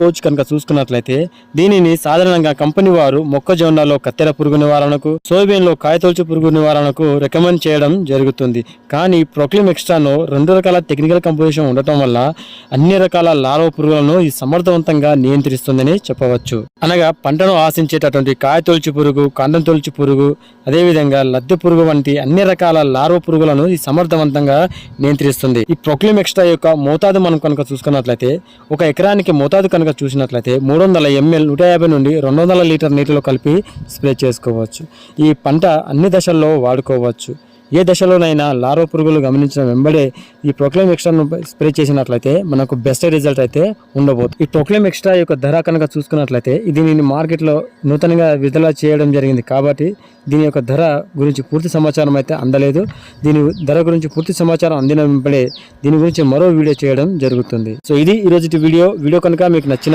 Coach కనుక చూసుకున్నట్లయితే దీనిని సాధారణంగా కంపెనీ వారు మొక్కజొన్నలో కత్తెర పురుగు నివారణకు సోయాబీన్లో కాయతొలుచు పురుగు నివారణకు రికమెండ్ చేయడం జరుగుతుంది. కానీ ప్రొక్లిమ్ ఎక్స్ట్రాను రెండు రకాల టెక్నికల్ కంపోజిషన్ ఉండటం వల్ల అన్ని రకాల లార్వ పురుగులను ఇది సమర్థవంతంగా నియంత్రిస్తుందని చెప్పవచ్చు. అనగా పంటను ఆశించేటటువంటి కాయతొలుచు పురుగు కాండం తొలుచు పురుగు అదేవిధంగా లద్దె పురుగు వంటి అన్ని రకాల లార్వ పురుగులను ఇది సమర్థవంతంగా నియంత్రిస్తుంది. ఈ ప్రొక్లిమ్ ఎక్స్ట్రా యొక్క మోతాదు మనం కనుక చూసుకున్నట్లయితే ఒక ఎకరానికి మోతాదు కనుక చూసినట్లయితే మూడు వందల ఎంఎల్ నూట యాభై నుండి రెండు వందల లీటర్ నీటిలో కలిపి స్ప్రే చేసుకోవచ్చు. ఈ పంట అన్ని దశల్లో వాడుకోవచ్చు. ఏ దశలోనైనా లారో పురుగులు గమనించిన వెంబడే ఈ ప్రొక్లైమ్ ఎక్స్ట్రాను స్ప్రే చేసినట్లయితే మనకు బెస్ట్ రిజల్ట్ అయితే ఉండబోతుంది ఈ ప్రొక్లైమ్ ఎక్స్ట్రా యొక్క ధర కనుక చూసుకున్నట్లయితే ఇది నేను మార్కెట్లో నూతనంగా విడుదల చేయడం జరిగింది కాబట్టి దీని యొక్క ధర గురించి పూర్తి సమాచారం అయితే అందలేదు. దీని ధర గురించి పూర్తి సమాచారం అందిన వెంబడే దీని గురించి మరో వీడియో చేయడం జరుగుతుంది. సో ఇది ఈ రోజు వీడియో. వీడియో కనుక మీకు నచ్చిన